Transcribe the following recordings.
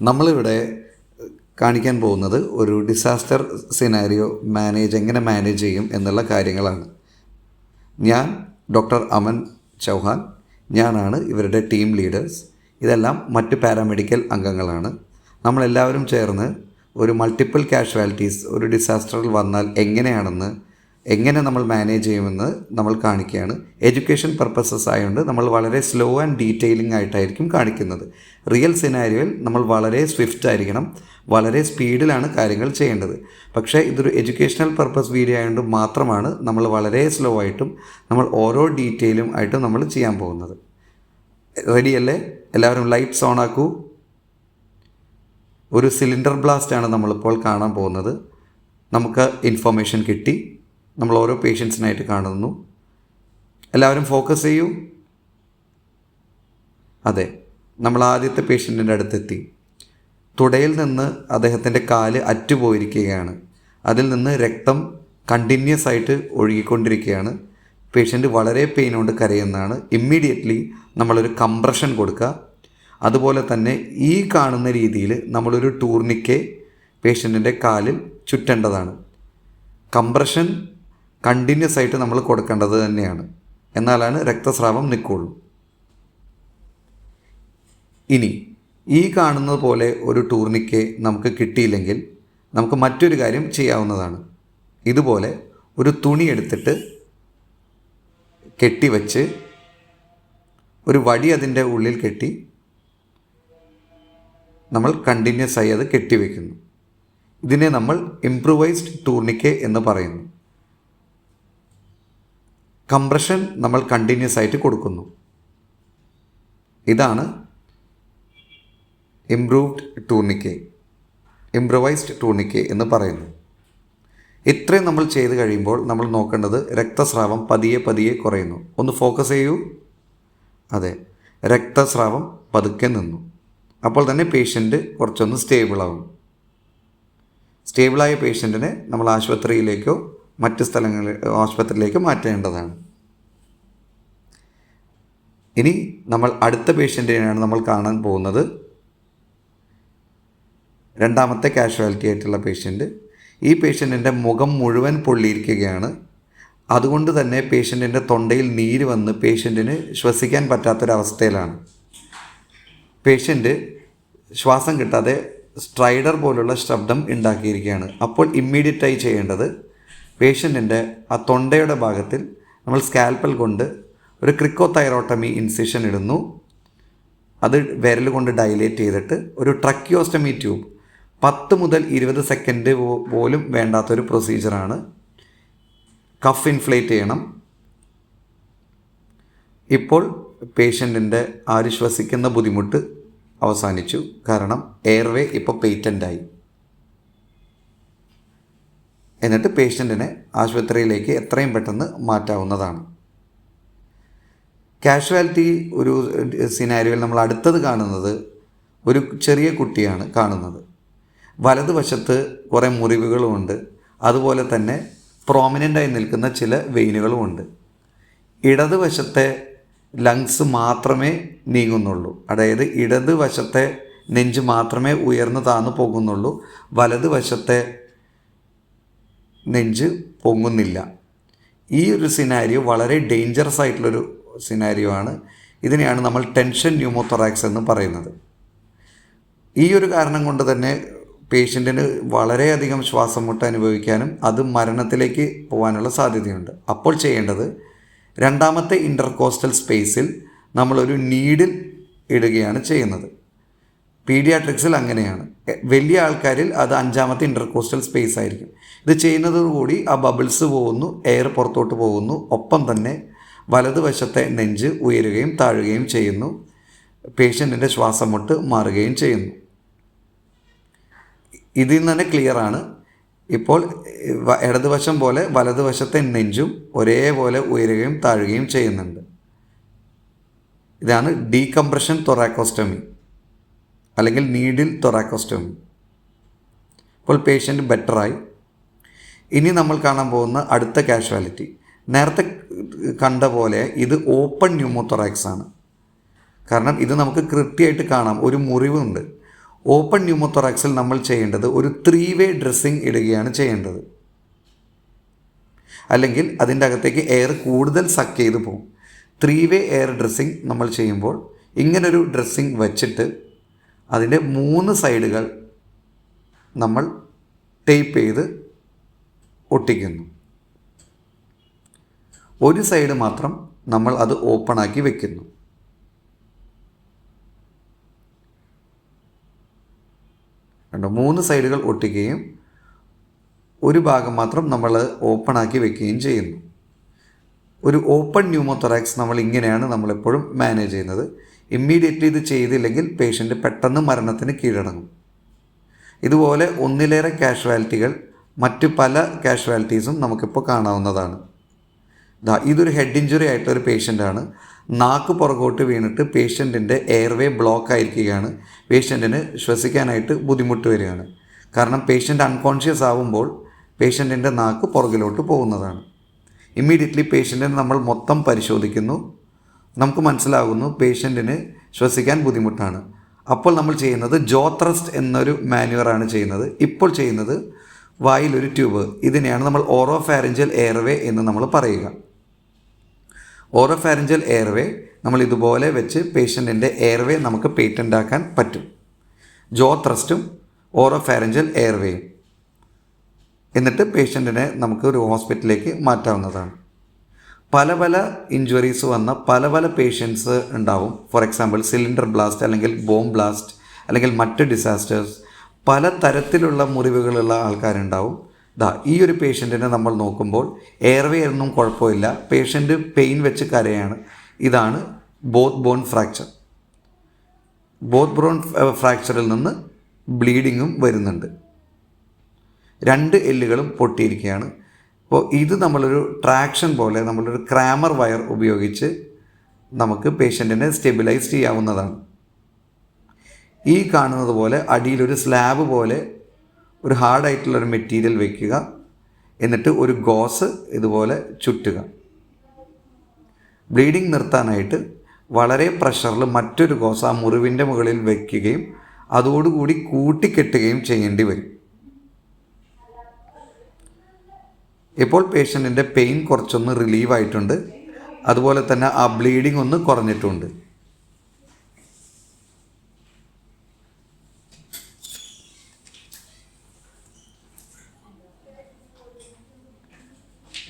നമ്മളിവിടെ കാണിക്കാൻ പോകുന്നത് ഒരു ഡിസാസ്റ്റർ സിനാരിയോ മാനേജ് എങ്ങനെ മാനേജ് ചെയ്യും എന്നുള്ള കാര്യങ്ങളാണ്. ഞാൻ ഡോക്ടർ അമൻ ചൗഹാൻ ഞാനാണ് ഇവരുടെ ടീം ലീഡേഴ്സ് ഇതെല്ലാം മറ്റ് പാരാമെഡിക്കൽ അംഗങ്ങളാണ്. നമ്മളെല്ലാവരും ചേർന്ന് ഒരു മൾട്ടിപ്പിൾ കാഷ്വാലിറ്റീസ് ഒരു ഡിസാസ്റ്ററിൽ വന്നാൽ എങ്ങനെയാണെന്ന് എങ്ങനെ നമ്മൾ മാനേജ് ചെയ്യുമെന്ന് നമ്മൾ കാണിക്കുകയാണ്. എഡ്യൂക്കേഷൻ പർപ്പസസ് ആയതുകൊണ്ട് നമ്മൾ വളരെ സ്ലോ ആൻഡ് ഡീറ്റെയിലിംഗ് ആയിട്ടായിരിക്കും കാണിക്കുന്നത്. റിയൽ സിനാരിയോയിൽ നമ്മൾ വളരെ സ്വിഫ്റ്റ് ആയിരിക്കണം. വളരെ സ്പീഡിലാണ് കാര്യങ്ങൾ ചെയ്യേണ്ടത്. പക്ഷേ ഇതൊരു എഡ്യൂക്കേഷണൽ പർപ്പസ് വീഡിയോ ആയതുകൊണ്ട് മാത്രമാണ് നമ്മൾ വളരെ സ്ലോ ആയിട്ടും നമ്മൾ ഓരോ ഡീറ്റെയിലും ആയിട്ടും നമ്മൾ ചെയ്യാൻ പോകുന്നത്. റെഡിയല്ലേ എല്ലാവരും ലൈറ്റ്സ് ഓൺ ആക്കൂ. ഒരു സിലിണ്ടർ ബ്ലാസ്റ്റാണ് നമ്മളിപ്പോൾ കാണാൻ പോകുന്നത്. നമുക്ക് ഇൻഫർമേഷൻ കിട്ടി. നമ്മൾ ഓരോ പേഷ്യൻസിനായിട്ട് കാണുന്നു. എല്ലാവരും ഫോക്കസ് ചെയ്യൂ. അതെ നമ്മൾ ആദ്യത്തെ പേഷ്യന്റിന്റെ അടുത്തെത്തി. തുടയിൽ നിന്ന് അദ്ദേഹത്തിന്റെ കാൽ അറ്റുപോയിരിക്കുകയാണ്. അതിൽ നിന്ന് രക്തം കണ്ടിന്യൂസ് ആയിട്ട് ഒഴുകിക്കൊണ്ടിരിക്കുകയാണ്. പേഷ്യന്റ് വളരെ പെയിൻ കൊണ്ട് കരയുന്നതാണ്. ഇമ്മീഡിയറ്റ്ലി നമ്മളൊരു കംപ്രഷൻ കൊടുക്കുക. അതുപോലെ തന്നെ ഈ കാണുന്ന രീതിയിൽ നമ്മളൊരു ടൂർണിക്കെ പേഷ്യന്റിന്റെ കാലിൽ ചുറ്റേണ്ടതാണ്. കംപ്രഷൻ കണ്ടിന്യൂസ് ആയിട്ട് നമ്മൾ കൊടുക്കേണ്ടത് തന്നെയാണ്. എന്നാലാണ് രക്തസ്രാവം നിൽക്കുള്ളൂ. ഇനി ഈ കാണുന്നത് പോലെ ഒരു ടൂർണിക്കെ നമുക്ക് കിട്ടിയില്ലെങ്കിൽ നമുക്ക് മറ്റൊരു കാര്യം ചെയ്യാവുന്നതാണ്. ഇതുപോലെ ഒരു തുണി എടുത്തിട്ട് കെട്ടിവെച്ച് ഒരു വടി അതിന്റെ ഉള്ളിൽ കെട്ടി നമ്മൾ കണ്ടിന്യൂസ് ആയി അത് കെട്ടിവെക്കുന്നു ഇതിനെ നമ്മൾ ഇംപ്രൂവൈസ്ഡ് ടൂർണിക്കെ എന്ന് പറയുന്നു. കംപ്രഷൻ നമ്മൾ കണ്ടിന്യൂസ് ആയിട്ട് കൊടുക്കുന്നു. ഇതാണ് ഇംപ്രൂവ്ഡ് ടൂർണിക്കെ ഇംപ്രവൈസ്ഡ് ടൂർണിക്കെ എന്ന് പറയുന്നു. ഇത്രയും നമ്മൾ ചെയ്ത് കഴിയുമ്പോൾ നമ്മൾ നോക്കേണ്ടത് രക്തസ്രാവം പതിയെ പതിയെ കുറയുന്നു. ഒന്ന് ഫോക്കസ് ചെയ്യൂ. അതെ രക്തസ്രാവം പതുക്കെ നിന്നു. അപ്പോൾ തന്നെ പേഷ്യന്റ് കുറച്ചൊന്ന് സ്റ്റേബിളാവും സ്റ്റേബിളായ പേഷ്യന്റിനെ നമ്മൾ ആശുപത്രിയിലേക്കോ മറ്റ് സ്ഥലങ്ങളിൽ ആശുപത്രിയിലേക്ക് മാറ്റേണ്ടതാണ്. ഇനി നമ്മൾ അടുത്ത പേഷ്യന്റിനെയാണ് നമ്മൾ കാണാൻ പോകുന്നത്. രണ്ടാമത്തെ കാഷ്വാലിറ്റി ആയിട്ടുള്ള പേഷ്യന്റ് ഈ പേഷ്യന്റിന്റെ മുഖം മുഴുവൻ പൊള്ളിയിരിക്കുകയാണ്. അതുകൊണ്ട് തന്നെ പേഷ്യന്റിന്റെ തൊണ്ടയിൽ നീര് വന്ന് പേഷ്യന്റിന് ശ്വസിക്കാൻ പറ്റാത്തൊരവസ്ഥയിലാണ്. പേഷ്യന്റ് ശ്വാസം കിട്ടാതെ സ്ട്രൈഡർ പോലുള്ള ശബ്ദം ഉണ്ടാക്കിയിരിക്കുകയാണ്. അപ്പോൾ ഇമ്മീഡിയറ്റായി ചെയ്യേണ്ടത് പേഷ്യന്റിന്റെ ആ തൊണ്ടയുടെ ഭാഗത്തിൽ നമ്മൾ സ്കാൽപ്പൽ കൊണ്ട് ഒരു ക്രിക്കോ തൈറോട്ടമി ഇൻസിഷൻ ഇടുന്നു. അത് വിരൽ കൊണ്ട് ഡൈലേറ്റ് ചെയ്തിട്ട് ഒരു ട്രക്കിയോസ്റ്റമി ട്യൂബ് പത്ത് മുതൽ ഇരുപത് സെക്കൻഡ് പോലും വേണ്ടാത്തൊരു പ്രൊസീജിയറാണ് കഫ് ഇൻഫ്ലേറ്റ് ചെയ്യണം. ഇപ്പോൾ പേഷ്യന്റിന്റെ ആ ശ്വസിക്കുന്ന ബുദ്ധിമുട്ട് അവസാനിച്ചു. കാരണം എയർവേ ഇപ്പോൾ പേറ്റന്റായി എന്നിട്ട് പേഷ്യന്റിനെ ആശുപത്രിയിലേക്ക് എത്രയും പെട്ടെന്ന് മാറ്റാവുന്നതാണ്. കാഷ്വാലിറ്റി ഒരു സിനാരിയോയിൽ നമ്മൾ അടുത്തത് കാണുന്നത് ഒരു ചെറിയ കുട്ടിയാണ് കാണുന്നത്. വലതുവശത്ത് കുറേ മുറിവുകളുമുണ്ട് അതുപോലെ തന്നെ പ്രോമിനന്റായി നിൽക്കുന്ന ചില വെയിനുകളുമുണ്ട് ഇടതുവശത്തെ ലങ്സ് മാത്രമേ നീങ്ങുന്നുള്ളൂ. അതായത് ഇടതുവശത്തെ നെഞ്ച് മാത്രമേ ഉയർന്നു താന്നു പോകുന്നുള്ളൂ. വലതുവശത്തെ നെഞ്ച് പൊങ്ങുന്നില്ല. ഈ ഒരു സിനാരിയോ വളരെ ഡേഞ്ചറസ് ആയിട്ടുള്ളൊരു സിനാരിയോ ആണ്. ഇതിനെയാണ് നമ്മൾ ടെൻഷൻ ന്യൂമോത്തൊറാക്സ് എന്ന് പറയുന്നത്. ഈ ഒരു കാരണം കൊണ്ട് തന്നെ പേഷ്യന്റിന് വളരെയധികം ശ്വാസം മുട്ട അനുഭവിക്കാനും അത് മരണത്തിലേക്ക് പോകാനുള്ള സാധ്യതയുണ്ട്. അപ്പോൾ ചെയ്യേണ്ടത് രണ്ടാമത്തെ ഇന്റർകോസ്റ്റൽ സ്പേസിൽ നമ്മളൊരു നീഡിൽ ഇടുകയാണ് ചെയ്യുന്നത്. പീഡിയാട്രിക്സിൽ അങ്ങനെയാണ്. വലിയ ആൾക്കാരിൽ അത് അഞ്ചാമത്തെ ഇന്റർകോസ്റ്റൽ സ്പേസ് ആയിരിക്കും. ഇത് ചെയ്യുന്നതോടുകൂടി ആ ബബിൾസ് പോകുന്നു എയർ പുറത്തോട്ട് പോകുന്നു. ഒപ്പം തന്നെ വലതുവശത്തെ നെഞ്ച് ഉയരുകയും താഴുകയും ചെയ്യുന്നു. പേഷ്യന്റിന്റെ ശ്വാസം മുട്ട് മാറുകയും ചെയ്യുന്നു. ഇതിൽ നിന്ന് തന്നെ ക്ലിയറാണ് ഇപ്പോൾ ഇടതുവശം പോലെ വലതുവശത്തെ നെഞ്ചും ഒരേപോലെ ഉയരുകയും താഴുകയും ചെയ്യുന്നുണ്ട്. ഇതാണ് ഡീകംപ്രഷൻ തൊറാക്കോസ്റ്റമി അല്ലെങ്കിൽ നീഡിൽ തൊറാക്കോസ്റ്റമി. ഇപ്പോൾ പേഷ്യന്റ് ബെറ്ററായി ഇനി നമ്മൾ കാണാൻ പോകുന്ന അടുത്ത കാഷ്വാലിറ്റി. നേരത്തെ കണ്ട പോലെ ഇത് ഓപ്പൺ ന്യൂമോത്തോറാക്സ് ആണ്. കാരണം ഇത് നമുക്ക് കൃത്യമായിട്ട് കാണാം ഒരു മുറിവുണ്ട്. ഓപ്പൺ ന്യൂമോത്തോറാക്സിൽ നമ്മൾ ചെയ്യേണ്ടത് ഒരു ത്രീ വേ ഡ്രസ്സിങ് ഇടുകയാണ് ചെയ്യേണ്ടത്. അല്ലെങ്കിൽ അതിന്റെ അകത്തേക്ക് എയർ കൂടുതൽ സക്ക് ചെയ്ത് പോകും. ത്രീ വേ എയർ ഡ്രസ്സിങ് നമ്മൾ ചെയ്യുമ്പോൾ ഇങ്ങനൊരു ഡ്രസ്സിങ് വച്ചിട്ട് അതിന്റെ മൂന്ന് സൈഡുകൾ നമ്മൾ ടേപ്പ് ചെയ്ത് ഒട്ടിക്കുന്നു. ഒരു സൈഡ് മാത്രം നമ്മൾ അത് ഓപ്പൺ ആക്കി വെക്കുന്നു. കണ്ടോ മൂന്ന് സൈഡുകൾ ഒട്ടിക്കുകയും ഒരു ഭാഗം മാത്രം നമ്മൾ ഓപ്പൺ ആക്കി വെക്കുകയും ചെയ്യുന്നു. ഒരു ഓപ്പൺ ന്യൂമോതൊറാക്സ് നമ്മൾ ഇങ്ങനെയാണ് നമ്മളെപ്പോഴും മാനേജ് ചെയ്യുന്നത്. ഇമ്മീഡിയറ്റ്ലി ഇത് ചെയ്തില്ലെങ്കിൽ പേഷ്യന്റ് പെട്ടെന്ന് മരണത്തിന് കീഴടങ്ങും. ഇതുപോലെ ഒന്നിലേറെ കാഷ്വാലിറ്റികൾ മറ്റ് പല കാഷ്വാലിറ്റീസും നമുക്കിപ്പോൾ കാണാവുന്നതാണ്. ദാ ഇതൊരു ഹെഡ് ഇഞ്ചുറി ആയിട്ടുള്ള ഒരു പേഷ്യന്റാണ് നാക്ക് പുറകോട്ട് വീണിട്ട് പേഷ്യന്റിന്റെ എയർവേ ബ്ലോക്ക് ആയിരിക്കുകയാണ്. പേഷ്യന്റിന് ശ്വസിക്കാനായിട്ട് ബുദ്ധിമുട്ട് വരികയാണ്. കാരണം പേഷ്യന്റ് അൺകോൺഷ്യസ് ആവുമ്പോൾ പേഷ്യന്റിന്റെ നാക്ക് പുറകിലോട്ട് പോകുന്നതാണ്. ഇമ്മീഡിയറ്റ്ലി പേഷ്യന്റിനെ നമ്മൾ മൊത്തം പരിശോധിക്കുന്നു. നമുക്ക് മനസ്സിലാകുന്നു പേഷ്യന്റിന് ശ്വസിക്കാൻ ബുദ്ധിമുട്ടാണ്. അപ്പോൾ നമ്മൾ ചെയ്യുന്നത് ജോത്രസ്റ്റ് എന്നൊരു മാനുവറാണ് ചെയ്യുന്നത്. ഇപ്പോൾ ചെയ്യുന്നത് വായിലൊരു ട്യൂബ്. ഇതിനെയാണ് നമ്മൾ ഓറോ ഫാരഞ്ചൽ എയർവേ എന്ന് നമ്മൾ പറയുക. ഓറോ ഫാരഞ്ചൽ എയർവേ നമ്മൾ ഇതുപോലെ വെച്ച് പേഷ്യന്റിന്റെ എയർവേ നമുക്ക് പേറ്റന്റ് ആക്കാൻ പറ്റും. ജോ ത്രസ്റ്റും ഓറോ ഫാരഞ്ചൽ എയർവേയും. എന്നിട്ട് പേഷ്യന്റിനെ നമുക്ക് ഒരു ഹോസ്പിറ്റലിലേക്ക് മാറ്റാവുന്നതാണ്. പല പല ഇഞ്ചുറീസ് വന്ന പല പല പേഷ്യൻസ് ഉണ്ടാവും. ഫോർ എക്സാമ്പിൾ സിലിണ്ടർ ബ്ലാസ്റ്റ് അല്ലെങ്കിൽ ബോംബ് ബ്ലാസ്റ്റ് അല്ലെങ്കിൽ മറ്റ് ഡിസാസ്റ്റേഴ്സ്. പല തരത്തിലുള്ള മുറിവുകളുള്ള ആൾക്കാരുണ്ടാവും. ദാ ഈ ഒരു പേഷ്യന്റിനെ നമ്മൾ നോക്കുമ്പോൾ എയർവേ ഒന്നും കുഴപ്പമില്ല. പേഷ്യന്റ് പെയിൻ വെച്ച് കരയാണ്. ഇതാണ് both bone fracture. Both bone ഫ്രാക്ചറിൽ നിന്ന് ബ്ലീഡിങ്ങും വരുന്നുണ്ട്. രണ്ട് എല്ലുകളും പൊട്ടിയിരിക്കുകയാണ്. അപ്പോൾ ഇത് നമ്മളൊരു ട്രാക്ഷൻ പോലെ നമ്മളൊരു ക്രാമർ വയർ ഉപയോഗിച്ച് നമുക്ക് പേഷ്യന്റിനെ സ്റ്റെബിലൈസ് ചെയ്യാവുന്നതാണ്. ഈ കാണുന്നത് പോലെ അടിയിലൊരു സ്ലാബ് പോലെ ഒരു ഹാർഡായിട്ടുള്ളൊരു മെറ്റീരിയൽ വയ്ക്കുക എന്നിട്ട് ഒരു ഗോസ് ഇതുപോലെ ചുറ്റുക ബ്ലീഡിങ് നിർത്താനായിട്ട് വളരെ പ്രഷറിൽ മറ്റൊരു ഗോസ് ആ മുറിവിന്റെ മുകളിൽ വയ്ക്കുകയും അതോടുകൂടി കൂട്ടിക്കെട്ടുകയും ചെയ്യേണ്ടി വരും. ഇപ്പോൾ പേഷ്യന്റിന്റെ പെയിൻ കുറച്ചൊന്ന് റിലീവ് ആയിട്ടുണ്ട്. അതുപോലെ തന്നെ ആ ബ്ലീഡിംഗ് ഒന്ന് കുറഞ്ഞിട്ടുണ്ട്.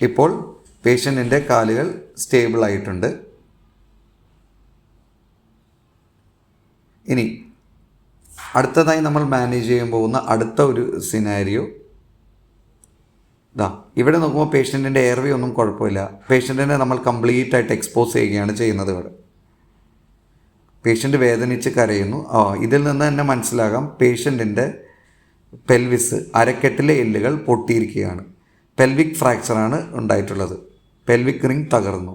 ഇപ്പോൾ പേഷ്യന്റിന്റെ കാലുകൾ സ്റ്റേബിൾ ആയിട്ടുണ്ട്. ഇനി അടുത്തതായി നമ്മൾ മാനേജ് ചെയ്യാൻ പോകുന്ന അടുത്ത ഒരു സിനാരിയോ ഇതാ ഇവിടെ നോക്കുമ്പോൾ പേഷ്യന്റിന്റെ എയർവേ ഒന്നും കുഴപ്പമില്ല. പേഷ്യന്റിനെ നമ്മൾ കംപ്ലീറ്റ് ആയിട്ട് എക്സ്പോസ് ചെയ്യുകയാണ് ചെയ്യുന്നത് ഇവിടെ. പേഷ്യന്റ് വേദനിച്ച് കരയുന്നു. ആ ഇതിൽ നിന്ന് തന്നെ മനസ്സിലാകാം പേഷ്യന്റിന്റെ പെൽവിസ് അരക്കെട്ടിലെ എല്ലുകൾ പൊട്ടിയിരിക്കുകയാണ്. പെൽവിക് ഫ്രാക്ചറാണ് ഉണ്ടായിട്ടുള്ളത്. പെൽവിക് റിംഗ് തകർന്നു.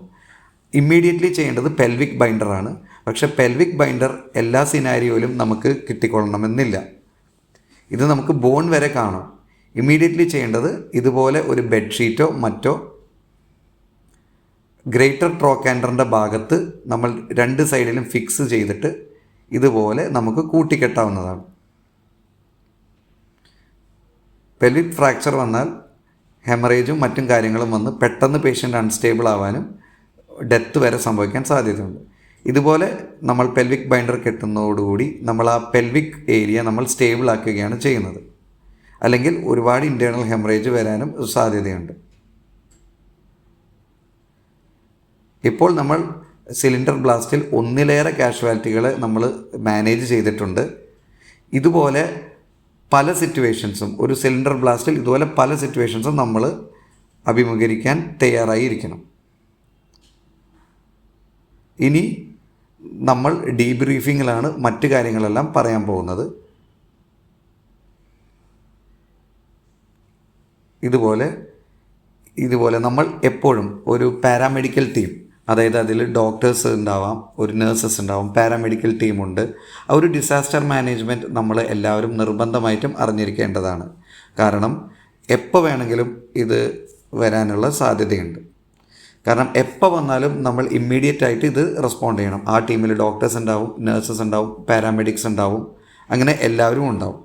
ഇമ്മീഡിയറ്റ്ലി ചെയ്യേണ്ടത് പെൽവിക് ബൈൻഡറാണ് പക്ഷേ പെൽവിക് ബൈൻഡർ എല്ലാ സിനാരിയോയിലും നമുക്ക് കിട്ടിക്കൊള്ളണമെന്നില്ല. ഇത് നമുക്ക് ബോൺ വരെ കാണാം. ഇമ്മീഡിയറ്റ്ലി ചെയ്യേണ്ടത് ഇതുപോലെ ഒരു ബെഡ്ഷീറ്റോ മറ്റോ ഗ്രേറ്റർ ട്രോക്കാൻഡറിന്റെ ഭാഗത്ത് നമ്മൾ രണ്ട് സൈഡിലും ഫിക്സ് ചെയ്തിട്ട് ഇതുപോലെ നമുക്ക് കൂട്ടിക്കെട്ടാവുന്നതാണ്. പെൽവിക് ഫ്രാക്ചർ വന്നാൽ ഹെമറേജും മറ്റും കാര്യങ്ങളും വന്ന് പെട്ടെന്ന് പേഷ്യന്റ് അൺസ്റ്റേബിൾ ആവാനും ഡെത്ത് വരെ സംഭവിക്കാൻ സാധ്യതയുണ്ട്. ഇതുപോലെ നമ്മൾ പെൽവിക് ബൈൻഡർ കെട്ടുന്നതോടുകൂടി നമ്മൾ ആ പെൽവിക് ഏരിയ നമ്മൾ സ്റ്റേബിൾ ആക്കുകയാണ് ചെയ്യുന്നത്. അല്ലെങ്കിൽ ഒരുപാട് ഇന്റേർണൽ ഹെമറേജ് വരാനും സാധ്യതയുണ്ട്. ഇപ്പോൾ നമ്മൾ സിലിണ്ടർ ബ്ലാസ്റ്റിൽ ഒന്നിലേറെ കാഷ്വാലിറ്റികൾ നമ്മൾ മാനേജ് ചെയ്തിട്ടുണ്ട്. ഇതുപോലെ പല സിറ്റുവേഷൻസും ഒരു സിലിണ്ടർ ബ്ലാസ്റ്റിൽ ഇതുപോലെ പല സിറ്റുവേഷൻസും നമ്മൾ അഭിമുഖീകരിക്കാൻ തയ്യാറായിരിക്കണം. ഇനി നമ്മൾ ഡീബ്രീഫിങ്ങിലാണ് മറ്റു കാര്യങ്ങളെല്ലാം പറയാൻ പോകുന്നത്. ഇതുപോലെ ഇതുപോലെ നമ്മൾ എപ്പോഴും ഒരു പാരാമെഡിക്കൽ ടീം അതായത് അതിൽ ഡോക്ടേഴ്സ് ഉണ്ടാവാം ഒരു നേഴ്സസ് ഉണ്ടാവാം പാരാമെഡിക്കൽ ടീമുണ്ട് ആ ഒരു ഡിസാസ്റ്റർ മാനേജ്മെന്റ് നമ്മൾ എല്ലാവരും നിർബന്ധമായിട്ടും അറിഞ്ഞിരിക്കേണ്ടതാണ്. കാരണം എപ്പോൾ വേണമെങ്കിലും ഇത് വരാനുള്ള സാധ്യതയുണ്ട്. കാരണം എപ്പോൾ വന്നാലും നമ്മൾ ഇമ്മീഡിയറ്റ് ആയിട്ട് ഇത് റെസ്പോണ്ട് ചെയ്യണം. ആ ടീമിൽ ഡോക്ടേഴ്സ് ഉണ്ടാവും നേഴ്സസ് ഉണ്ടാവും പാരാമെഡിക്സ് ഉണ്ടാവും അങ്ങനെ എല്ലാവരും ഉണ്ടാവും.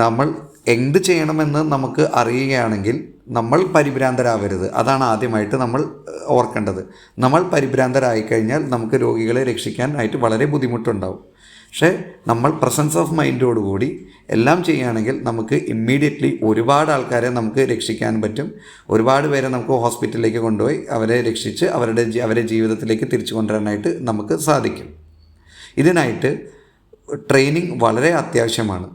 നമ്മൾ എന്ത് ചെയ്യണമെന്ന് നമുക്ക് അറിയുകയാണെങ്കിൽ നമ്മൾ പരിഭ്രാന്തരാവരുത്. അതാണ് ആദ്യമായിട്ട് നമ്മൾ ഓർക്കേണ്ടത്. നമ്മൾ പരിഭ്രാന്തരായി കഴിഞ്ഞാൽ നമുക്ക് രോഗികളെ രക്ഷിക്കാനായിട്ട് വളരെ ബുദ്ധിമുട്ടുണ്ടാവും. പക്ഷേ നമ്മൾ പ്രസൻസ് ഓഫ് മൈൻഡോടുകൂടി എല്ലാം ചെയ്യുകയാണെങ്കിൽ നമുക്ക് ഇമ്മീഡിയറ്റ്ലി ഒരുപാട് ആൾക്കാരെ നമുക്ക് രക്ഷിക്കാൻ പറ്റും. ഒരുപാട് പേരെ നമുക്ക് ഹോസ്പിറ്റലിലേക്ക് കൊണ്ടുപോയി അവരെ രക്ഷിച്ച് അവരുടെ അവരെ ജീവിതത്തിലേക്ക് തിരിച്ചു കൊണ്ടുവരാനായിട്ട് നമുക്ക് സാധിക്കും. ഇതിനായിട്ട് ട്രെയിനിങ് വളരെ അത്യാവശ്യമാണ്.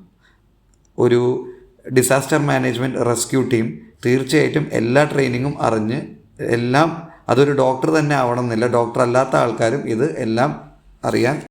ഒരു ഡിസാസ്റ്റർ മാനേജ്മെന്റ് റെസ്ക്യൂ ടീം തീർച്ചയായിട്ടും എല്ലാ ട്രെയിനിങ്ങും അറിഞ്ഞ് എല്ലാം അതൊരു ഡോക്ടർ തന്നെ ആവണമെന്നില്ല. ഡോക്ടർ അല്ലാത്ത ആൾക്കാരും ഇത് എല്ലാം അറിയാൻ